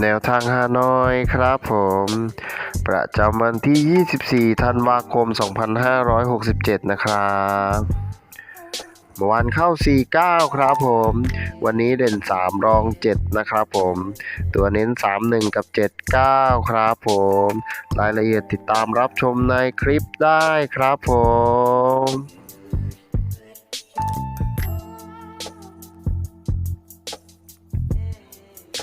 แนวทางฮานอยครับผม ประจำวันที่ 24 ธันวาคม 2567 นะครับเมื่อวานเข้า 49 ครับผม วันนี้เด่น 3 รอง 7 นะครับผม ตัวเน้น 31 กับ 79 ครับผม รายละเอียดติดตามรับชมในคลิปได้ครับผม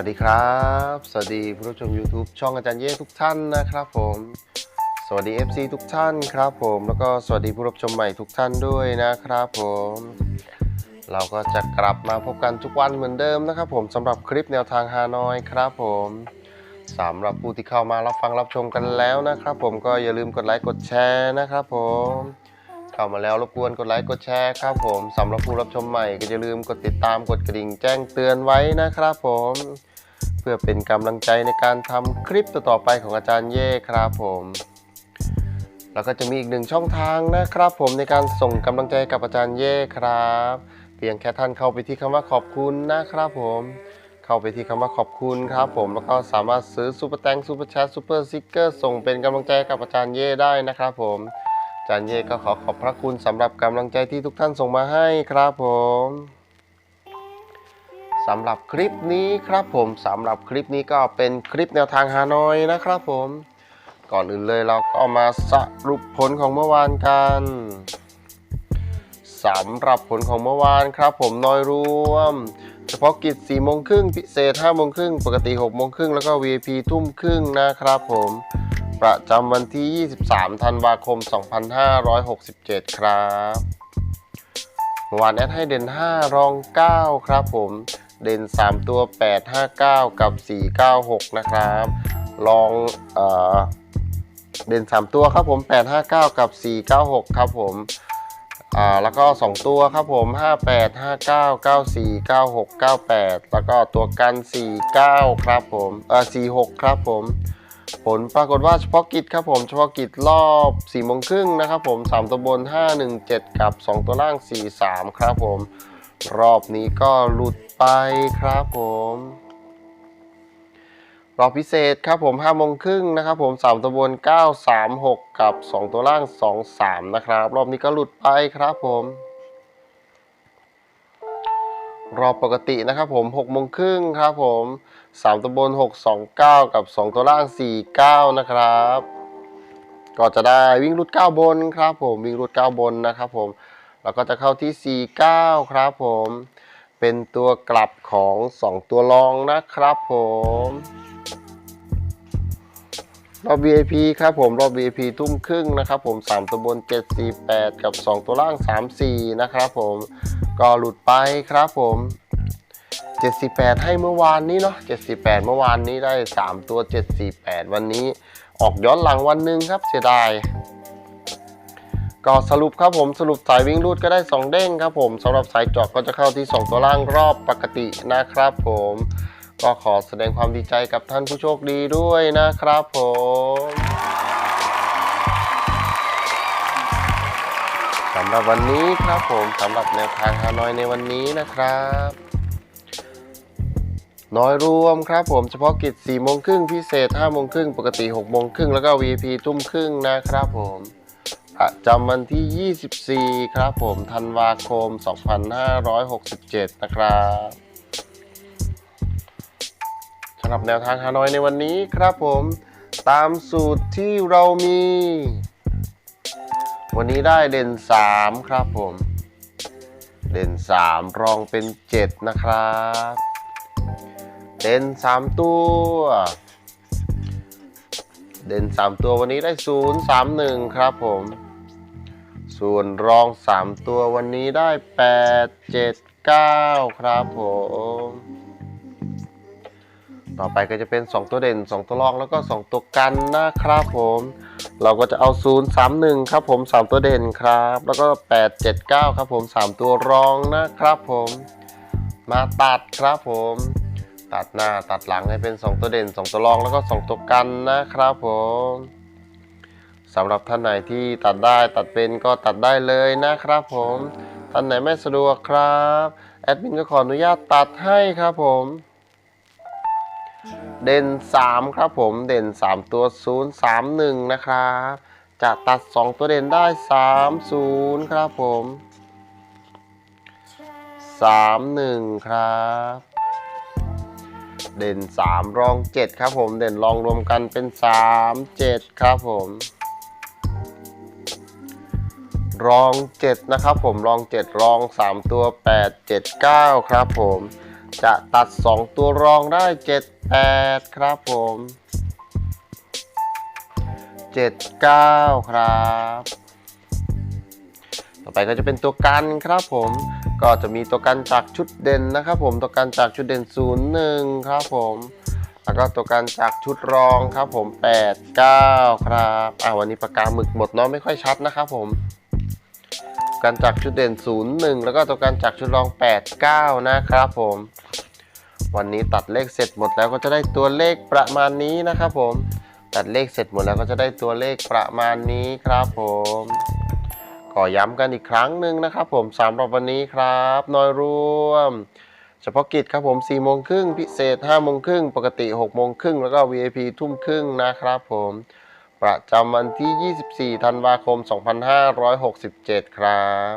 วัสดีครับ สวัสดีผู้ชม YouTube ช่องอาจารย์เย่ทุกท่านนะครับผม สวัสดี FC ทุกท่านครับผม แล้วก็สวัสดีผู้รับชมใหม่ทุกท่านด้วยนะครับผม เราก็จะกลับมาพบกันทุกวันเหมือนเดิมนะครับผมสำหรับคลิปแนวทางฮานอยครับผมสำหรับผู้ที่เข้ามารับฟังรับชมกันแล้วนะครับผมก็อย่าลืมกดไลค์กดแชร์นะครับผม เข้ามาแล้วรบกวนกดไลค์กดแชร์ครับผมสำหรับผู้รับชมใหม่ก็อย่าลืมกดติดตามกดกระดิ่งแจ้งเตือนไว้นะครับผม เพื่อเป็นกำลังใจในการทำคลิปต่อๆไปของอาจารย์เย่ครับผมแล้วก็จะมีอีกหนึ่งช่องทางนะครับผมในการส่งกำลังใจกับอาจารย์เย่ครับ เพียงแค่ท่านเข้าไปที่คำว่าขอบคุณนะครับผมเข้าไปที่คำว่าขอบคุณครับผมแล้วก็สามารถซื้อซูเปอร์แตงซูเปอร์แชทซูเปอร์ซิกเกอร์ส่งเป็นกำลังใจกับอาจารย์เย่ได้นะครับผม จารย์เย่ก็ขอขอบพระคุณสำหรับกำลังใจที่ทุกท่านส่งมาให้ครับผมสำหรับคลิปนี้ครับผมสำหรับคลิปนี้ก็เป็นคลิปแนวทางฮานอยนะครับผม ก่อนอื่นเลยเราก็มาสรุปผลของเมื่อวานกันสำหรับผลของเมื่อวานครับผมน้อยรวม เฉพาะกิจ4โมงครึ่งพิเศษ5โมงครึ่งปกติ6โมงครึ่งแล้วก็ VIP ทุ่มครึ่งนะครับผม ประจำวันที่ 23 ธันวาคม 2567 ครับเมื่อวานแอดให้เด่น 5 รอง 9 ครับผม เด่น 3 ตัว 8 5 9 กับ 496 นะครับ ลองเออเด่น 3 ตัวครับผม 8 5 9 กับ 496 ครับผมอ่าแล้วก็ 2 ตัวครับผม 58 59 94 96 98 แล้วก็ตัวกัน 49 ครับผมเอ่อ46 ครับผม ผลปรากฏว่าเฉพาะกิจครับผมเฉพาะกิจรอบ4โมงครึ่งนะครับผม 3 ตัวบน 517 กับ 2 ตัวล่าง 43 ครับผม รอบนี้ก็หลุดไปครับผมรอบพิเศษครับผม5โมงครึ่งนะครับผม 3 ตัวบน 936 กับ 2 ตัวล่าง 23 นะครับ รอบนี้ก็หลุดไปครับผม รอบปกตินะครับผม6โมงครึ่งครับผม 3ตัวบน 629 กับ 2 ตัวล่าง 49 นะครับ ก็จะได้วิ่งรุด 9 บนครับผมวิ่งรุด 9 บนนะครับผม แล้วก็จะเข้าที่ 49 ครับผม เป็นตัวกลับของ 2 ตัวรองนะครับผม รอบ VIP ครับผมรอบ VIP ทุ่มครึ่งนะครับผม 3 ตัวบน 748 กับ 2 ตัวล่าง 34 นะครับผมก็หลุดไปครับผม 78 ให้เมื่อวานนี้เนาะ78 เมื่อวานนี้ได้ 3 ตัว 748 วันนี้ออกย้อนหลังวันหนึ่งครับเสียดายก็สรุปครับผมสรุปสายวิ่งรูดก็ได้ 2 เด้งครับผมสำหรับสายเจาะก็จะเข้าที่ 2 ตัวล่างรอบปกตินะครับผม ก็ขอแสดงความดีใจกับท่านผู้โชคดีด้วยนะครับผมสำหรับวันนี้ครับผมสำหรับแนวทางฮานอยในวันนี้นะครับ น้อยรวมครับผมเฉพาะกิจ4โมงครึ่งพิเศษ5โมงครึ่งปกติ6โมงครึ่งแล้วก็ VIP ทุ่มครึ่งนะครับผมประจำวันที่ 24 ครับผม ธันวาคม 2567 นะครับำหรับแนวทางฮานอยในวันนี้ครับผมตามสูตรที่เรามี วันนี้ได้เด่น 3 ครับผม เด่น 3 รองเป็น 7 นะครับ เด่น 3 ตัว เด่น 3 ตัววันนี้ได้ 0 3 1 ครับผม ส่วนรอง 3 ตัววันนี้ได้ 8 7 9 ครับผม ต่อไปก็จะเป็น 2 ตัวเด่น 2 ตัวรองแล้วก็ 2 ตัวกันนะครับผม เราก็จะเอา 0 3 1 ครับผม 3 ตัวเด่นครับ แล้วก็ 8 7 9 ครับผม 3 ตัวรองนะครับผม มาตัดครับผม ตัดหน้าตัดหลังให้เป็น 2 ตัวเด่น 2 ตัวรองแล้วก็ 2 ตัวกันนะครับผมสำหรับท่านไหนที่ตัดได้ตัดเป็นก็ตัดได้เลยนะครับผม ท่านไหนไม่สะดวกครับ แอดมินก็ขออนุญาตตัดให้ครับผม เด่น 3 ครับผมเด่น 3 ตัว 0 3 1 นะครับจะตัด 2 ตัวเด่นได้ 3 0 ครับผม 3 1 ครับ เด่น 3 รอง 7 ครับผม เด่นรองรวมกันเป็น 3 7 ครับผม รอง 7 นะครับผมรอง 7 รอง 3 ตัว 8 7 9 ครับผม จะตัด 2 ตัวรองได้ 7 8 ครับผม 7 9 ครับ ต่อไปก็จะเป็นตัวกันครับผม ก็จะมีตัวกันจากชุดเด่นนะครับผม ตัวกันจากชุดเด่น 0 1 ครับผม แล้วก็ตัวกันจากชุดรองครับผม 8 9 ครับ อ่าวันนี้ปากกาหมึกหมดเนาะไม่ค่อยชัดนะครับผม กันจากชุดเด่น 0 1 แล้วก็ตัวกันจากชุดรอง 8 9 นะครับผม วันนี้ตัดเลขเสร็จหมดแล้วก็จะได้ตัวเลขประมาณนี้นะครับผม ตัดเลขเสร็จหมดแล้วก็จะได้ตัวเลขประมาณนี้ครับผมขอย้ำกันอีกครั้งหนึ่งนะครับผมสำหรับวันนี้ครับน้อยร่วม เฉพาะกิจครับผม4โมงครึ่งพิเศษ5โมงครึ่งปกติ6โมงครึ่งแล้วก็ VIP ทุ่มครึ่งนะครับผม ประจำวันที่ 24 ธันวาคม 2567 ครับ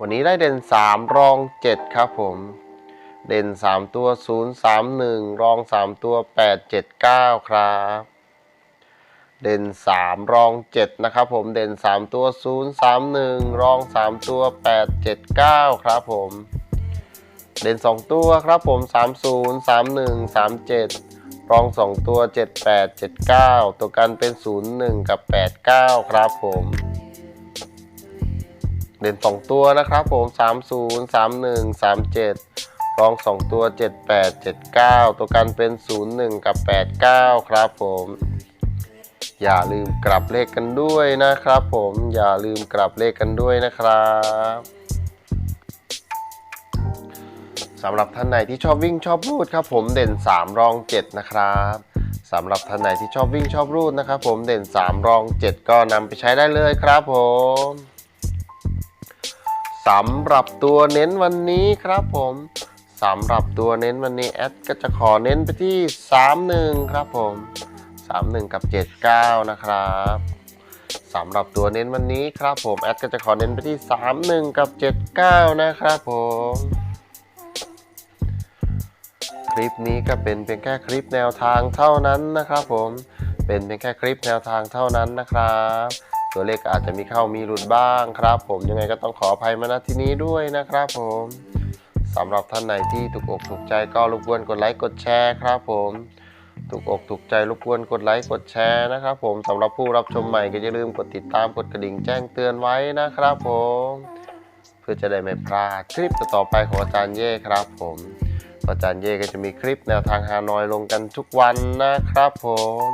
วันนี้ได้เด่น 3 รอง 7 ครับผม เด่น 3 ตัว 0 3 1 รอง 3 ตัว 8 7 9 ครับ เด่น 3 รอง 7 นะครับผม เด่น 3 ตัว 0 3 1 รอง 3 ตัว 8 7 9 ครับผม เด่น 2 ตัวครับผม 3 0 3 1 3 7 รอง 2 ตัว 7 8 7 9 ตัวกันเป็น 0 1 กับ 8 9 ครับผม เด่น 2 ตัวนะครับผม 3 0 3 1 3 7 รอง 2 ตัว 7 8 7 9 ตัวกันเป็น 0 1 กับ 8 9 ครับผม อย่าลืมกลับเลขกันด้วยนะครับผม อย่าลืมกลับเลขกันด้วยนะครับ สำหรับท่านไหนที่ชอบวิ่งชอบรูดครับผมเด่น 3 รอง 7 นะครับสำหรับท่านไหนที่ชอบวิ่งชอบรูดนะครับผมเด่น 3 รอง 7 ก็นำไปใช้ได้เลยครับผมสำหรับตัวเน้นวันนี้ครับผมสำหรับตัวเน้นวันนี้แอดก็จะขอเน้นไปที่ 31 ครับผม 31 กับ 79 นะครับสำหรับตัวเน้นวันนี้ครับผมแอดก็จะขอเน้นไปที่ 31 กับ 79 นะครับผม ลิปนี้ก็เป็นเพียงแค่คลิปแนวทางเท่านั้นนะครับผมเป็นเพียงแค่คลิปแนวทางเท่านั้นนะครับ ตัวเลขอาจจะมีเข้ามีหลุดบ้างครับ ผมยังไงก็ต้องขออภัยมาณที่นี้ด้วยนะครับผมสำหรับท่านไหนที่ถูกอกถูกใจก็รบกวนกดไลค์กดแชร์ครับผมถูกอกถูกใจรบกวนกดไลค์กดแชร์นะครับผมสำหรับผู้รับชมใหม่ก็อย่าลืมกดติดตามกดกระดิ่งแจ้งเตือนไว้นะครับผม เพื่อจะได้ไม่พลาดคลิปต่อไปของอาจารย์เย่ครับผม อาจารย์เย่ก็จะมีคลิปแนวทางฮานอยลงกันทุกวันนะครับผม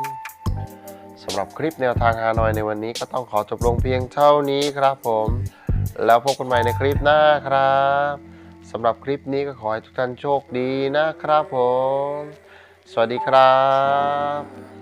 สำหรับคลิปแนวทางฮานอยในวันนี้ก็ต้องขอจบลงเพียงเท่านี้ครับผม แล้วพบกันใหม่ในคลิปหน้าครับสำหรับคลิปนี้ก็ขอให้ทุกท่านโชคดีนะครับผม สวัสดีครับ